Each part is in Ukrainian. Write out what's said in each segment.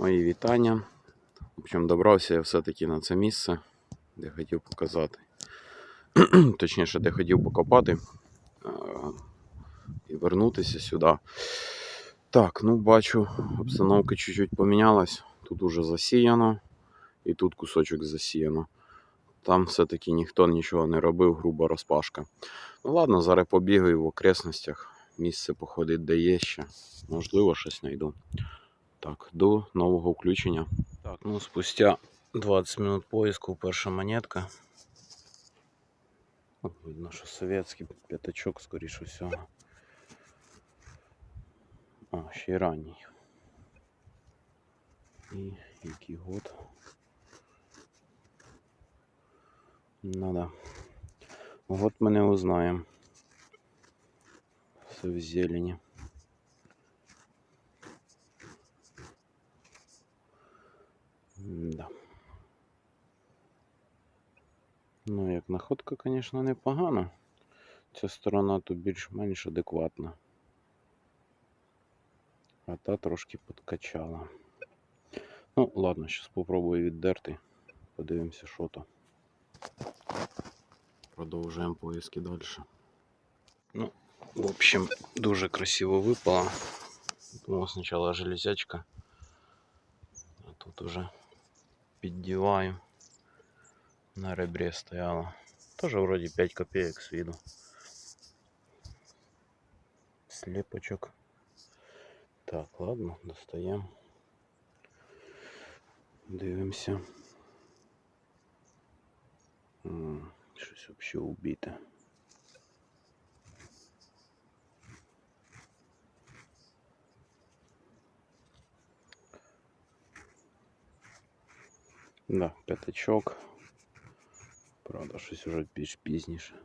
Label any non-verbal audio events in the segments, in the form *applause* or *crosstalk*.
Мої вітання. В общем, добрався я все-таки на це місце, де хотів показати. *clears throat* Точніше, де хотів покопати е, і вернутися сюди. Так, ну бачу, обстановка чуть-чуть помінялась. Тут уже засіяно, і тут кусочок засіяно. Там все-таки ніхто нічого не робив, груба розпашка. Ну ладно, зараз побігаю в окресностях. Місце походить, де є ще. Можливо, щось знайду. Так, до нового включення. Так, ну спустя 20 минут поиску перша монетка. О, видно, що совєтський п'ятачок, скоріше всього. А, ще й ранній. І який год. Ну да. Год ми не узнаємо. Все в зелені. Находка, звісно, непогана. Ця сторона тут більш-менш адекватна. А та трошки подкачала. Ну, ладно, зараз спробую віддерти. Подивимося, що то. Продовжуємо поиски далі. Ну, в общем, дуже красиво випала. Думав спочатку железячка. А тут уже піддіваю. На ребре стояла. Тоже вроде 5 копеек с виду. Слепочок. Так, ладно, достаем. Дивимося. М, Щось вообще убите. Да, п'ятачок. Правда, щось уже більш пізніше.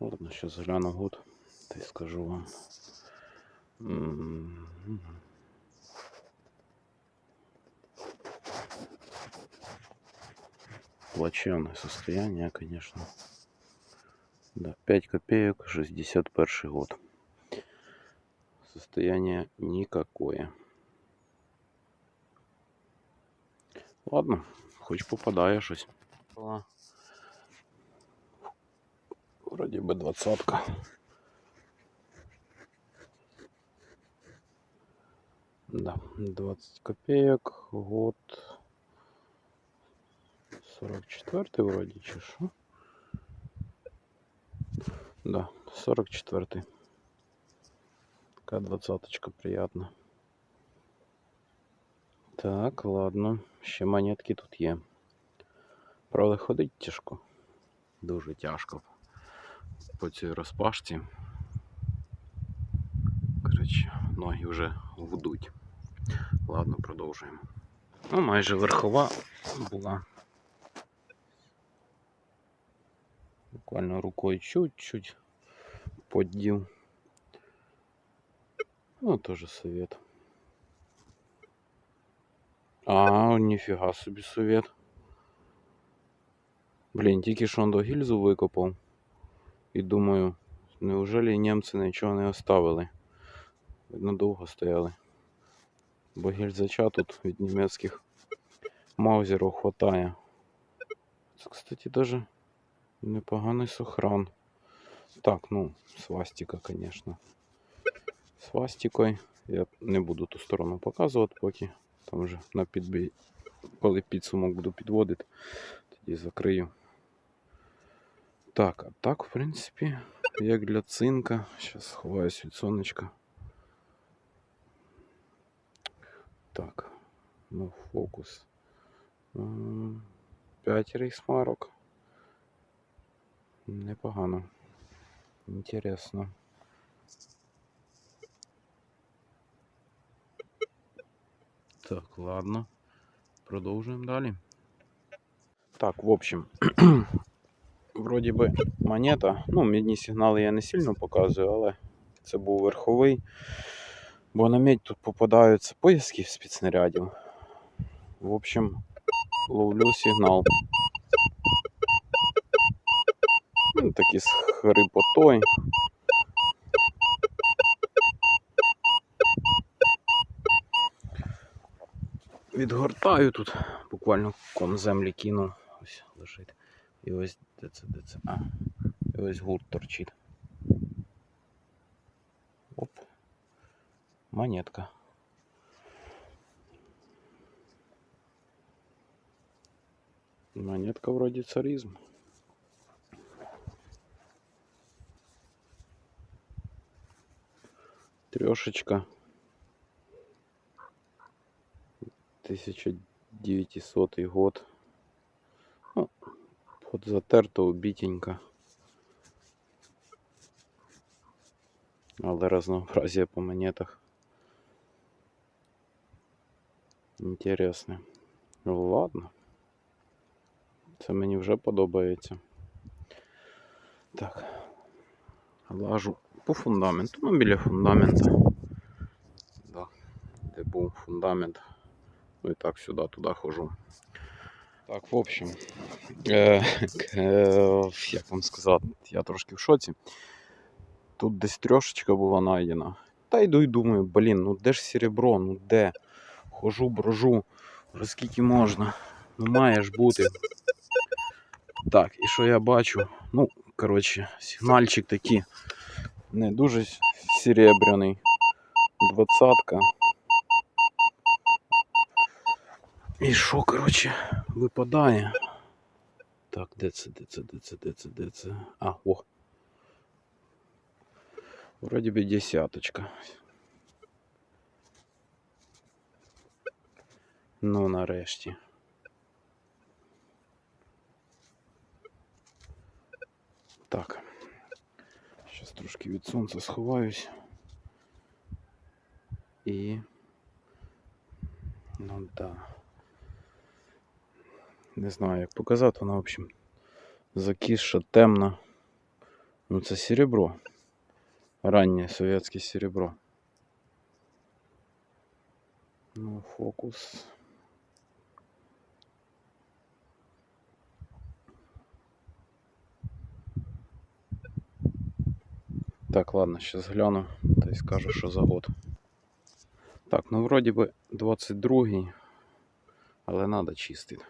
Ладно, сейчас гляну год, та й скажу вам. М, Плачевное состояние, конечно. Да, 5 копеек, 61 год. Состояние никакое. Ладно, хоч попадає щось. Була Вроді би двадцатка. Да, 20 копеек, год 44 вроді чи що? Да, 44. Така двадцаточка приятна. Так, ладно. Ще монетки тут є. Правда, ходить тяжко. Дуже тяжко по цій розпашці. Коротше, ноги вже гудуть. Ладно, продовжуємо. Ну, майже верхова була. Буквально рукою чуть-чуть поддів. Ну, тоже совет. А, ніфіга собі совет. Блін, тільки що до гільзу викопав. І думаю, неужели німці нічого не оставили? Видно, довго стояли. Бо гільзача тут від німецьких маузерів хватає. Це, кстати, даже непоганий сохран. Так, ну, свастика, конечно. Свастикою. Я не буду ту сторону показувати поки. Там вже на підбій, коли підсумок буду підводити, тоді закрию. Так, а так, в принципі, як для цинка. Зараз сховаюсь від сонечка. Так, ну фокус. 5 рейсмарок. Непогано. Інтересно. Так, ладно. Продовжуємо далі. Так, в общем, *clears throat* вроді би монета. Ну, мідні сигнали я не сильно показую, але це був верховий. Бо на медь тут попадаються пояски спецснарядів. В общем, ловлю сигнал. Ну, такий з хрипотою. відгортаю тут, буквально ком землі кинув. Ось лежить. І ось де це, де це. А, і ось гурт торчить. Оп. Монетка. Монетка вроде царизм. Трешечка. 1900 год. Ну, подзатерто, убитенько. Але разнообразие по монетах. Інтересне. Ну ладно. Це мені вже подобається. Так. Лажу по фундаменту. Ну, біля фундамента. Да. Де був фундамент. Ну і так сюди, туди хожу. Так, в общем, е, е, як вам сказати, я трошки в шоці. Тут десь трьошечка була знайдена. Та йду і думаю, блін, ну де ж серебро, ну де? Хожу, брожу, вже скільки можна. Ну має ж бути. Так, і що я бачу? Ну, коротше, сигнальчик такий не дуже серебряний. Двадцатка. І що, коротше, випадає? Так, де це, де це, де це, де це, де це? А, о. Вроді би десяточка. Ну, нарешті. Так. Зараз трошки від сонця сховаюсь. І. Ну да. Не знаю, як показати, вона, в общем, закисша, темна. Ну, це серебро. Раннє совєтське серебро. Ну, фокус. Так, ладно, сейчас гляну, та й скажу, що за год. Так, ну вроді би 22-й, але надо чистити.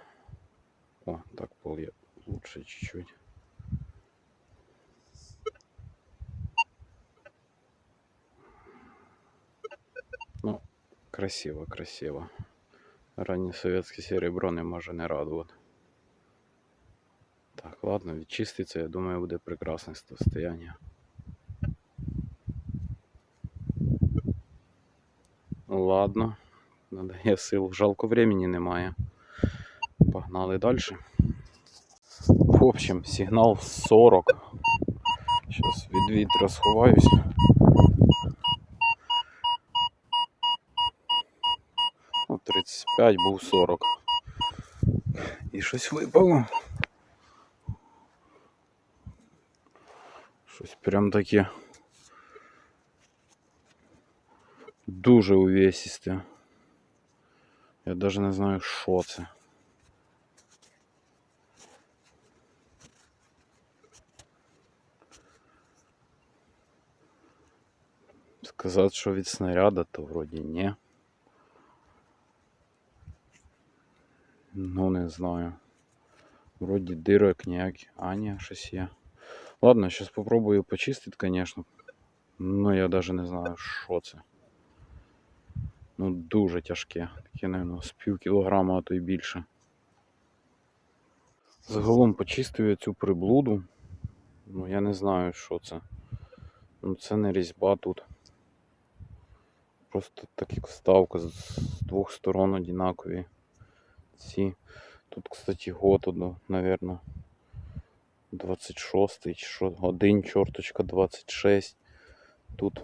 О, так пол я лучше чуть-чуть. Ну, красиво, красиво. Раннє совєтське серебро не може не радувати. Так, ладно, відчиститься, я думаю, буде прекрасне состояние. Ладно, надає сил. Жалко времени немає. Погнали далі. В общем, сигнал 40. Сейчас від вітра сховаюсь. Ну, 35 був 40. І щось випало. Щось прям таке. Дуже увесисте. Я навіть не знаю, що це. Сказати, що від снаряда, то вроді ні. Ну, не знаю. Вроді дирок ніякі. А, ні, щось є. Ладно, зараз попробую почистити, конечно. Ну, я даже не знаю, що це. Ну, дуже тяжке. Таке, напевно, з пів кілограма, а то й більше. Загалом почистив я цю приблуду. Ну, я не знаю, що це. Ну, це не різьба тут. Просто так як вставка з двох сторон одинакові. Ці. Тут, кстати, год, наверное, 26 чи що, один чорточка 26. Тут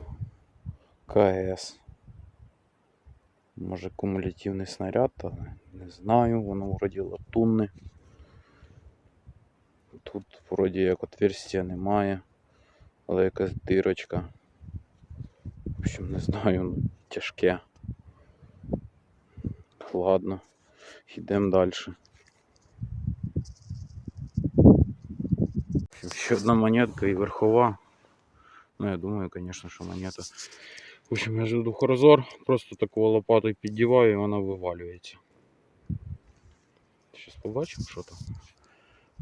КС. Може кумулятивний снаряд, але не знаю, воно вроді латунне. Тут вроді як отверстия немає, але якась дирочка. В общем, не знаю, ну, тяжке. Ладно, йдемо далі. В общем, Ще одна монетка і верхова. Ну, я думаю, конечно, що монета. В общем, я жду хорозор, просто таку лопатою піддіваю і вона вивалюється. Сейчас побачимо, що там.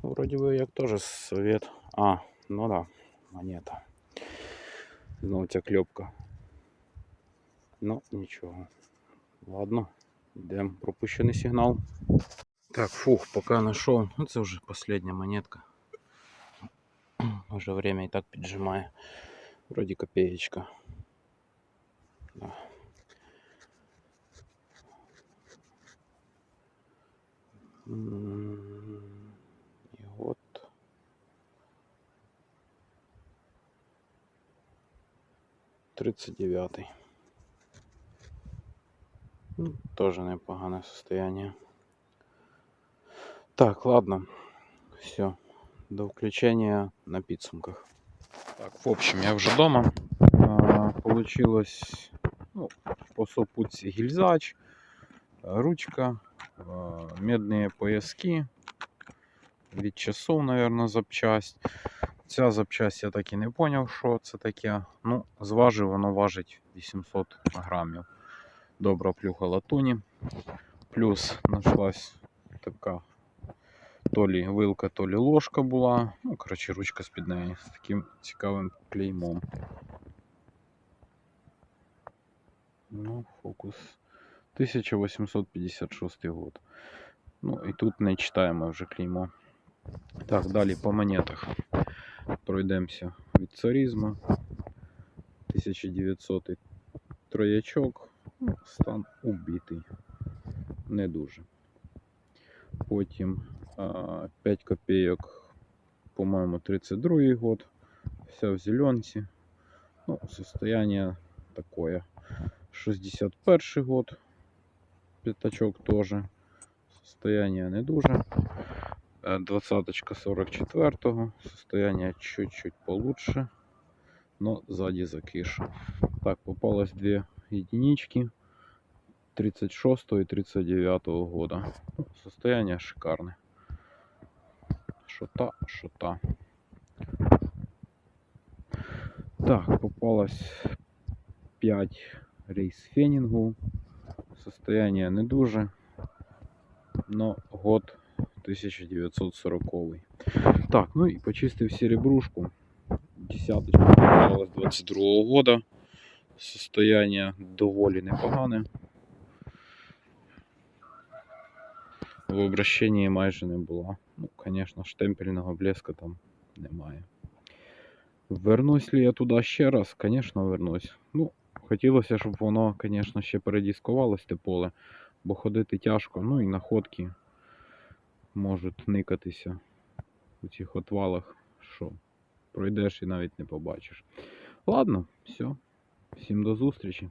Ну, Вроді би як теж совет. А, ну да, монета. Знову ця кльопка. Ну, нічого. Ладно, йдемо. Пропущений сигнал. Так, фух, пока знайшов. Ну, це вже остання монетка. Уже время і так піджимає. Вроді копеечка. Да. М, І от. Тридцать девятый. Ну, тоже непогане состояние. Так, ладно. Все. До включения на підсумках. Так, в общем, я вже дома. А, Получилось ну, по сопутці гільзач, ручка, медні пояски. Від часов, наверное, запчасть. Ця запчасть я так і не поняв, що це таке. Ну, зважив, воно важить 800 грамів. Добра плюха латуні. Плюс знайшлась така то лі вилка, то лі ложка була. Ну, коротше, ручка з-під неї з таким цікавим клеймом. Ну, фокус. 1856 год. Ну, і тут не читаємо вже клеймо. Так, далі по монетах. Пройдемося від царізму. 1900 троячок. Ну, стан убитий. Не дуже. Потім а, 5 копійок, по-моєму, 32-й год. Вся в зеленці. Ну, состояние такое. 61 год. Пятачок тоже. Состояние не дуже. Э, Двадцаточка 44-го. Состояние чуть-чуть получше. Но сзади закиш. Так, попалось две единички. 36 и 39 года. Состояние шикарное. Шота, шота. Так, попалось 5 рейс фенінгу. Состояние не дуже. Но год 1940. Так, ну и почистив серебрушку. Десяточка попалась 22 года. Состояние доволі непогане. В обращенні майже не було. Ну, звісно, штемпельного блеска там немає. Вернусь ли я туди ще раз? Звісно, вернусь. Ну, хотілося, щоб воно, звісно, ще передіскувалось те поле, бо ходити тяжко, ну і находки можуть никатися у цих отвалах, що пройдеш і навіть не побачиш. Ладно, все. Всім до зустрічі.